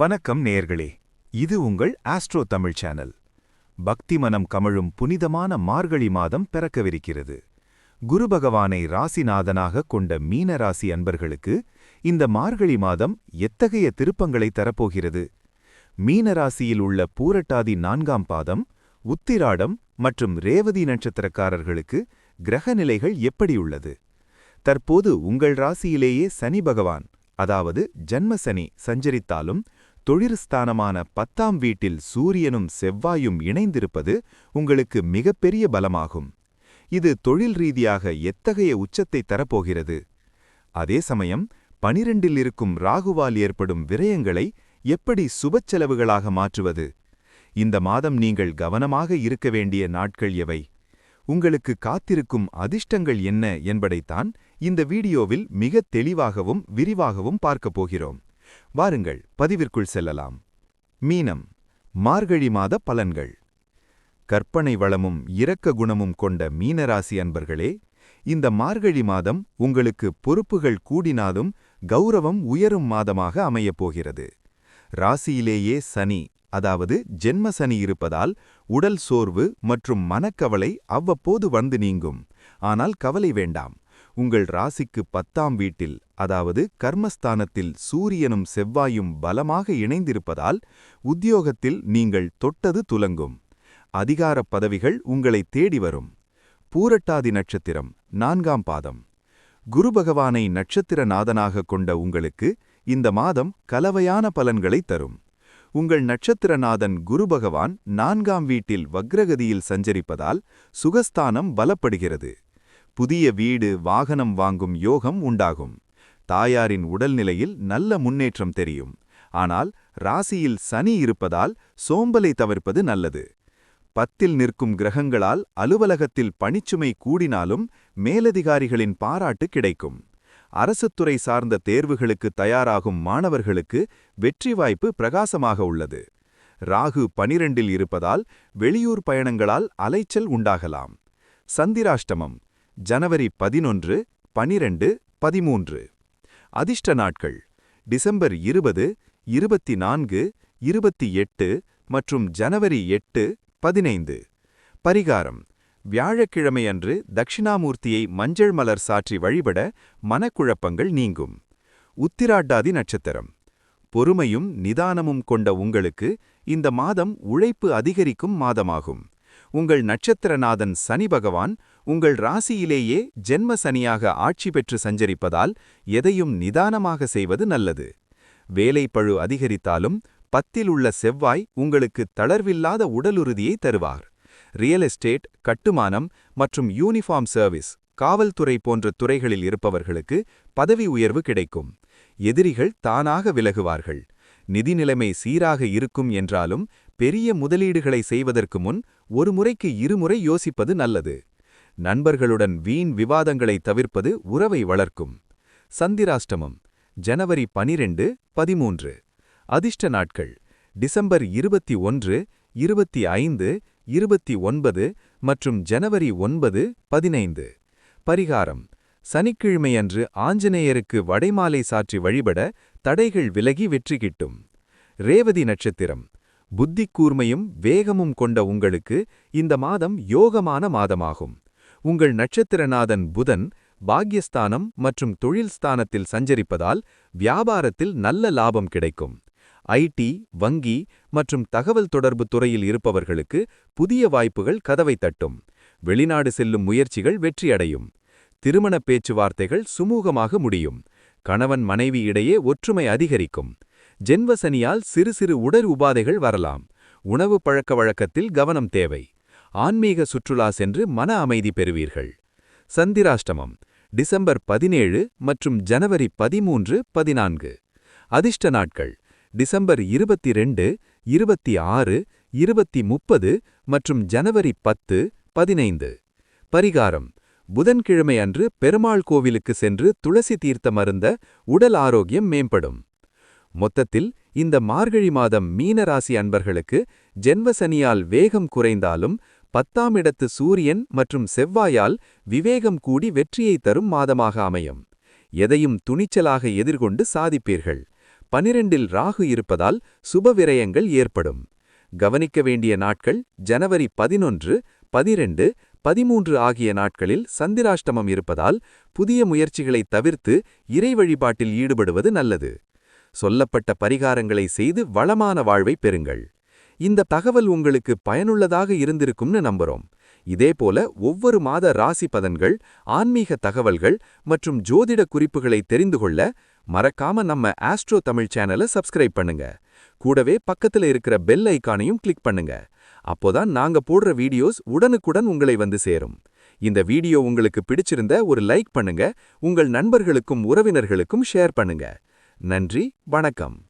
வணக்கம் நேயர்களே இது உங்கள் ஆஸ்ட்ரோ தமிழ் சேனல். பக்தி மனம் கமழும் புனிதமான மார்கழி மாதம் பிறக்கவிருக்கிறது. குரு பகவானை ராசிநாதனாக கொண்ட மீன ராசி அன்பர்களுக்கு இந்த மார்கழி மாதம் எத்தகைய திருப்பங்களை தரப்போகிறது? மீன ராசியில் உள்ள பூரட்டாதி நான்காம் பாதம் உத்திராடம் மற்றும் ரேவதி நட்சத்திரக்காரர்களுக்கு கிரக நிலைகள் எப்படியுள்ளது தற்போது உங்கள் ராசியிலேயே சனி பகவான் அதாவது ஜன்மசனி சஞ்சரித்தாலும் தொழிற்ஸ்தானமான பத்தாம் வீட்டில் சூரியனும் செவ்வாயும் இணைந்திருப்பது உங்களுக்கு மிகப்பெரிய பலமாகும். இது தொழில் ரீதியாக எத்தகைய உச்சத்தை தரப்போகிறது? அதே சமயம் பனிரெண்டில் இருக்கும் ராகுவால் ஏற்படும் விரயங்களை எப்படி சுபச் செலவுகளாக மாற்றுவது? இந்த மாதம் நீங்கள் கவனமாக இருக்க வேண்டிய நாட்கள் எவை? உங்களுக்கு காத்திருக்கும் அதிர்ஷ்டங்கள் என்ன என்பதைத்தான் இந்த வீடியோவில் மிக தெளிவாகவும் விரிவாகவும் பார்க்கப் போகிறோம். வாருங்கள் பதிவிற்குள் செல்லலாம். மீனம் மார்கழி மாத பலன்கள். கற்பனை வளமும் இரக்க குணமும் கொண்ட மீனராசி அன்பர்களே இந்த மார்கழி மாதம் உங்களுக்கு பொறுப்புகள் கூடினாலும் கௌரவம் உயரும் மாதமாக அமையப் போகிறது. ராசியிலேயே சனி அதாவது ஜென்ம சனி இருப்பதால் உடல் சோர்வு மற்றும் மனக்கவலை அவ்வப்போது வந்து நீங்கும். ஆனால் கவலை வேண்டாம். உங்கள் ராசிக்கு பத்தாம் வீட்டில் அதாவது கர்மஸ்தானத்தில் சூரியனும் செவ்வாயும் பலமாக இணைந்திருப்பதால் உத்தியோகத்தில் நீங்கள் தொட்டது துலங்கும். அதிகாரப் பதவிகள் உங்களை தேடி வரும். பூரட்டாதி நட்சத்திரம் நான்காம் பாதம். குரு பகவானை நட்சத்திர நாதனாக கொண்ட உங்களுக்கு இந்த மாதம் கலவையான பலன்களை தரும். உங்கள் நட்சத்திரநாதன் குரு பகவான் நான்காம் வீட்டில் வக்ரகதியில் சஞ்சரிப்பதால் சுகஸ்தானம் பலப்படுகிறது. புதிய வீடு வாகனம் வாங்கும் யோகம் உண்டாகும். தாயாரின் உடல்நிலையில் நல்ல முன்னேற்றம் தெரியும். ஆனால் ராசியில் சனி இருப்பதால் சோம்பலை தவிர்ப்பது நல்லது. பத்தில் நிற்கும் கிரகங்களால் அலுவலகத்தில் பணிச்சுமை கூடினாலும் மேலதிகாரிகளின் பாராட்டு கிடைக்கும். அரசுத்துறை சார்ந்த தேர்வுகளுக்கு தயாராகும் மாணவர்களுக்கு வெற்றி வாய்ப்பு பிரகாசமாக உள்ளது. ராகு பனிரெண்டில் இருப்பதால் வெளியூர் பயணங்களால் அலைச்சல் உண்டாகலாம். சந்திராஷ்டமம். ஜனவரி பதினொன்று பனிரெண்டு பதிமூன்று. அதிர்ஷ்ட நாட்கள் டிசம்பர் இருபது இருபத்தி நான்கு இருபத்தி எட்டு மற்றும் ஜனவரி எட்டு பதினைந்து. பரிகாரம் வியாழக்கிழமையன்று தட்சிணாமூர்த்தியை மஞ்சள் மலர் சாற்றி வழிபட மனக்குழப்பங்கள் நீங்கும். உத்திராட்டாதி நட்சத்திரம் பொறுமையும் நிதானமும் கொண்ட உங்களுக்கு இந்த மாதம் உழைப்பு அதிகரிக்கும் மாதமாகும். உங்கள் நட்சத்திரநாதன் சனி பகவான் உங்கள் ராசியிலேயே ஜென்ம சனியாக ஆட்சி பெற்று சஞ்சரிப்பதால் எதையும் நிதானமாக செய்வது நல்லது. வேலை பழு அதிகரித்தாலும் பத்தில் உள்ள செவ்வாய் உங்களுக்கு தளர்வில்லாத உடலுறுதியை தருவார். ரியல் எஸ்டேட் கட்டுமானம் மற்றும் யூனிஃபார்ம் சர்வீஸ் காவல்துறை போன்ற துறைகளில் இருப்பவர்களுக்கு பதவி உயர்வு கிடைக்கும். எதிரிகள் தானாக விலகுவார்கள். நிதி நிலைமை சீராக இருக்கும் என்றாலும் பெரிய முதலீடுகளை செய்வதற்கு முன் ஒரு முறைக்கு இருமுறை யோசிப்பது நல்லது. நண்பர்களுடன் வீண் விவாதங்களை தவிர்ப்பது உறவை வளர்க்கும். சந்திராஷ்டமம் ஜனவரி பனிரெண்டு பதிமூன்று. அதிர்ஷ்ட நாட்கள் டிசம்பர் இருபத்தி ஒன்று இருபத்தி ஐந்து இருபத்தி ஒன்பது மற்றும் ஜனவரி ஒன்பது பதினைந்து. பரிகாரம் சனிக்கிழமையன்று ஆஞ்சநேயருக்கு வடைமாலை சாற்றி வழிபட தடைகள் விலகி வெற்றி கிட்டும். ரேவதி நட்சத்திரம் புத்திக் கூர்மையும் வேகமும் கொண்ட உங்களுக்கு இந்த மாதம் யோகமான மாதமாகும். உங்கள் நட்சத்திரநாதன் புதன் பாக்யஸ்தானம் மற்றும் தொழில் ஸ்தானத்தில் சஞ்சரிப்பதால் வியாபாரத்தில் நல்ல லாபம் கிடைக்கும். ஐடி வங்கி மற்றும் தகவல் தொடர்பு துறையில் இருப்பவர்களுக்கு புதிய வாய்ப்புகள் கதவை தட்டும். வெளிநாடு செல்லும் முயற்சிகள் வெற்றியடையும். திருமண பேச்சுவார்த்தைகள் சுமூகமாக முடியும். கணவன் மனைவி இடையே ஒற்றுமை அதிகரிக்கும். ஜென்வசனியால் சிறு சிறு உடல் உபாதைகள் வரலாம். உணவு பழக்க வழக்கத்தில் கவனம் தேவை. ஆன்மீக சுற்றுலா சென்று மன அமைதி பெறுவீர்கள். சந்திராஷ்டமம் டிசம்பர் பதினேழு மற்றும் ஜனவரி பதிமூன்று பதினான்கு. அதிர்ஷ்ட நாட்கள் டிசம்பர் இருபத்தி ரெண்டு இருபத்தி ஆறு இருபத்தி முப்பது மற்றும் ஜனவரி பத்து பதினைந்து. பரிகாரம் புதன்கிழமை அன்று பெருமாள் கோவிலுக்கு சென்று துளசி தீர்த்தம் அருந்த உடல் ஆரோக்கியம் மேம்படும். மொத்தத்தில் இந்த மார்கழி மாதம் மீனராசி அன்பர்களுக்கு ஜென்மசனியால் வேகம் குறைந்தாலும் பத்தாம் இடத்து சூரியன் மற்றும் செவ்வாயால் விவேகம் கூடி வெற்றியை தரும் மாதமாக அமையும். எதையும் துணிச்சலாக எதிர்கொண்டு சாதிப்பீர்கள். பனிரெண்டில் ராகு இருப்பதால் சுப விரயங்கள் ஏற்படும். கவனிக்க வேண்டிய நாட்கள் ஜனவரி பதினொன்று பதிரெண்டு பதிமூன்று ஆகிய நாட்களில் சந்திராஷ்டமம் இருப்பதால் புதிய முயற்சிகளை தவிர்த்து இறை வழிபாட்டில் ஈடுபடுவது நல்லது. சொல்லப்பட்ட பரிகாரங்களை செய்து வளமான வாழ்வை பெறுங்கள். இந்த தகவல் உங்களுக்கு பயனுள்ளதாக இருந்திருக்கும்னு நம்புறோம். இதேபோல ஒவ்வொரு மாத ராசி பதன்கள் ஆன்மீக தகவல்கள் மற்றும் ஜோதிட குறிப்புகளை தெரிந்து கொள்ள மறக்காம நம்ம ஆஸ்ட்ரோ தமிழ் சேனலை சப்ஸ்கிரைப் பண்ணுங்க. கூடவே பக்கத்துல இருக்கிற பெல் ஐக்கானையும் கிளிக் பண்ணுங்க. அப்போதான் நாங்க போடுற வீடியோஸ் உடனுக்குடன் உங்களை வந்து சேரும். இந்த வீடியோ உங்களுக்கு பிடிச்சிருந்த ஒரு லைக் பண்ணுங்க உங்கள் நண்பர்களுக்கும் உறவினர்களுக்கும் ஷேர் பண்ணுங்க. நன்றி வணக்கம்.